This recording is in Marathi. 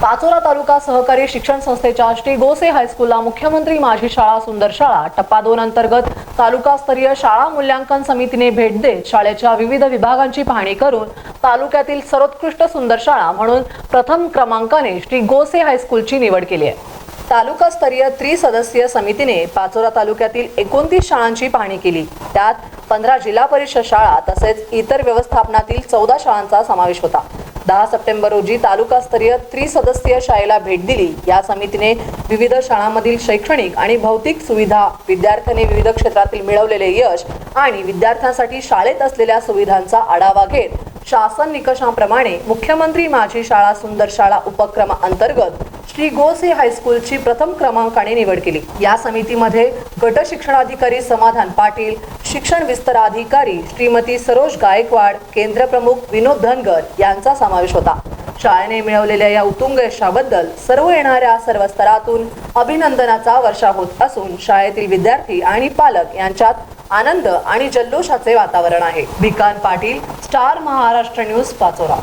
पाचोरा तालुका सहकारी शिक्षण संस्थेच्या श्री गोसे हायस्कूलला मुख्यमंत्री माझी शाळा सुंदर शाळा टप्पा दोन अंतर्गत तालुकास्तरीय शाळा मूल्यांकन समितीने भेट देत शाळेच्या विविध विभागांची पाहणी करून तालुक्यातील सर्वोत्कृष्ट सुंदर शाळा म्हणून प्रथम क्रमांकाने श्री गोसे हायस्कूलची निवड केली आहे. तालुकास्तरीय त्रिसदस्यीय समितीने पाचोरा तालुक्यातील एकोणतीस शाळांची पाहणी केली. त्यात पंधरा जिल्हा परिषद शाळा तसेच इतर व्यवस्थापनातील चौदा शाळांचा समावेश होता. दहा सप्टेंबर रोजी तालुकास्तरीय त्रिसदस्यीय शाळेला भेट दिली. या समितीने विविध शाळांमधील शैक्षणिक आणि भौतिक सुविधा विद्यार्थ्यांनी विविध क्षेत्रातील मिळवलेले यश आणि विद्यार्थ्यांसाठी शाळेत असलेल्या सुविधांचा आढावा घेत शासन निकषांप्रमाणे मुख्यमंत्री माझी शाळा सुंदर शाळा उपक्रमाअंतर्गत श्री गोसे हायस्कूलची प्रथम क्रमांकाने निवड केली. या समितीमध्ये गट शिक्षणाधिकारी समाधान पाटील शिक्षण विस्ताराधिकारी श्रीमती सरोज गायकवाड केंद्र प्रमुख विनोद धनगर यांचा समावेश होता. शाळेने मिळवलेल्या या उत्तुंग यशाबद्दल सर्व येणाऱ्या सर्व स्तरातून अभिनंदनाचा वर्षा होत असून शाळेतील विद्यार्थी आणि पालक यांच्यात आनंद आणि जल्लोषाचे वातावरण आहे. Bhikan Patil Star Maharashtra News Pachora.